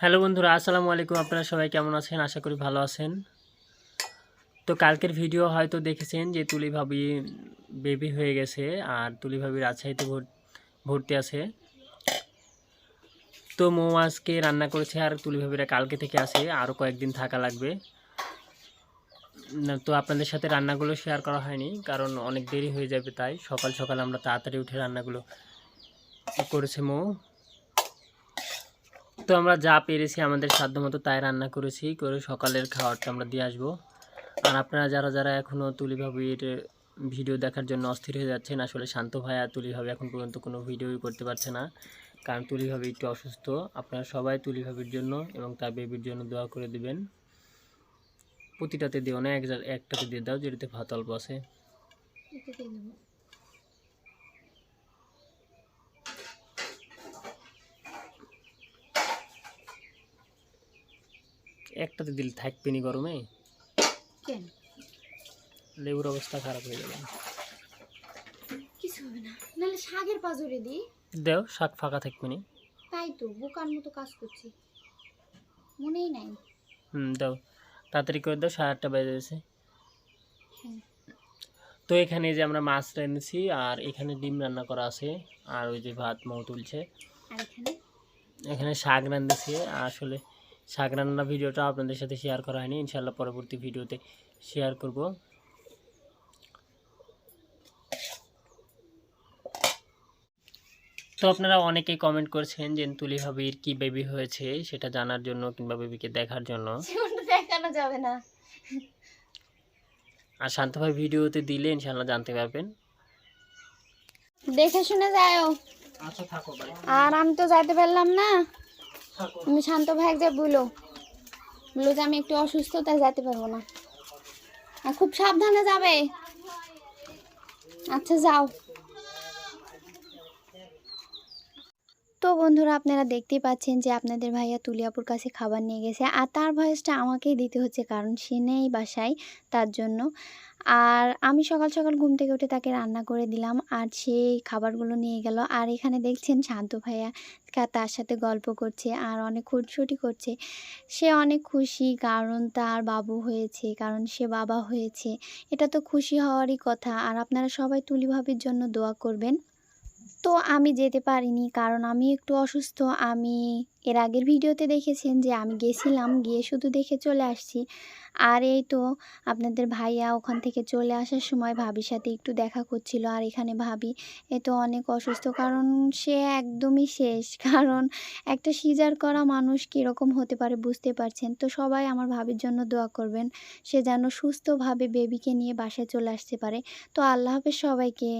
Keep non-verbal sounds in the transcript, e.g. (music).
Hello বন্ধুরা, আসসালামু আলাইকুম। আপনারা সবাই কেমন আছেন? আশা করি ভালো আছেন। তো কালকের ভিডিও হয়তো দেখেছেন যে তুলি ভাবি বেবি হয়ে গেছে আর তুলি ভাবি রাজশাহীতে ভর- ভর্তি আছে। তো মৌ আজকে রান্না করেছে আর তুলি ভাবিরা কালকে থেকে আসে আরও কয়েকদিন থাকা লাগবে। তো আপনাদের সাথে রান্নাগুলো শেয়ার করা হয়নি, কারণ অনেক দেরি হয়ে যাবে তাই সকাল সকাল আমরা তাড়াতাড়ি উঠে রান্নাগুলো করেছে মৌ। তো আমরা যা পেরেছি আমাদের সাধ্য মতো তাই রান্না করেছি, করে সকালের খাবারটা আমরা দিয়ে আসব। আর আপনারা যারা যারা এখনও তুলি ভাবির ভিডিও দেখার জন্য অস্থির হয়ে যাচ্ছেন, আসলে শান্ত ভাই আর তুলি ভাবি এখন পর্যন্ত কোনো ভিডিওই করতে পারছে না। কারণ তুলি ভাবি একটু অসুস্থ। আপনারা সবাই তুলি ভাবির জন্য এবং তার বেবির জন্য দোয়া করে দিবেন। প্রতিটাতে দিও না এক একটাতে দিয়ে দাও, যেটাতে ভাত অল্প আছে। একটাতে দিলে থাকবে নি গরমে লেবুর অবস্থা খারাপ হয়ে যাবে। কিছু হবে না। নাহলে শাকের পাজরে দিই। দেও শাক ফাঁকা থাকবে নি তাই তো বোকার মতো কাজ করছি। মনেই নাই। হুম দাও। তাড়াতাড়ি করে দাও সাড়ে আটটা বেজে গেছে। হ্যাঁ। তো এখানে যে আমরা মাছ এনেছি আর এখানে ডিম রান্না করা আছে আর ওই যে ভাত মৌ তুলছে। এখানে? শাক রান্নাছি আসলে শাক রান্নার ভিডিওটা আপনাদের সাথে শেয়ার করা হয়নি ইনশাল্লাহ পরবর্তী ভিডিওতে শেয়ার করব। তো আপনারা অনেকেই কমেন্ট করছেন যে তুলি ভাবির কি বেবি হয়েছে সেটা জানার জন্য কিংবা বেবিকে দেখার জন্য। দেখানো যাবে না। আর শান্ত ভাই ভিডিওতে দিলে ইনশাল্লাহ জানতে পারবেন। দেখে শুনে যাও আচ্ছা থাকো ভাই আর আমি তো যাইতে পারলাম না। তুমি শান্ত ভাই যা বলো। বলো যে আমি একটু অসুস্থ, তাই যেতে পারব না। খুব সাবধানে যাবে। আচ্ছা যাও। তো বন্ধুরা আপনারা দেখতেই পাচ্ছেন যে আপনাদের ভাইয়া তুলিয়াপুর কাছে খাবার নিয়ে গেছে। আর তার ভয়েসটা আমাকেই দিতে হচ্ছে, কারণ সে নেই বাসায় তার জন্য। আর আমি সকাল সকাল ঘুম থেকে উঠে তাকে রান্না করে দিলাম আর সেই খাবারগুলো নিয়ে গেল। আর এখানে দেখছেন শান্ত ভাইয়া তার সাথে গল্প করছে আর অনেক খুঁটছুটি করছে। সে অনেক খুশি, কারণ তার বাবু হয়েছে, কারণ সে বাবা হয়েছে। এটা তো খুশি হওয়ারই কথা। আর আপনারা সবাই তুলি ভাবির জন্য দোয়া করবেন। তো আমি যেতে পারিনি। কারণ আমি একটু অসুস্থ। আমি এর আগের ভিডিওতে দেখেছেন যে আমি গেছিলাম, গিয়ে শুধু দেখে চলে আসছি। আর এই তো আপনাদের ভাইয়া ওখান থেকে চলে আসার সময় ভাবির সাথে একটু দেখা করছিল। আর এখানে ভাবি, এ তো অনেক অসুস্থ। কারণ সে একদমই শেষ। (laughs) কারণ একটা সিজার করা মানুষ কীরকম হতে পারে বুঝতে পারছেন? তো সবাই আমার ভাবির জন্য দোয়া করবেন, সে যেন সুস্থভাবে বেবিকে নিয়ে বাসায় চলে আসতে পারে। তো আল্লাহ হাফেজ সবাইকে।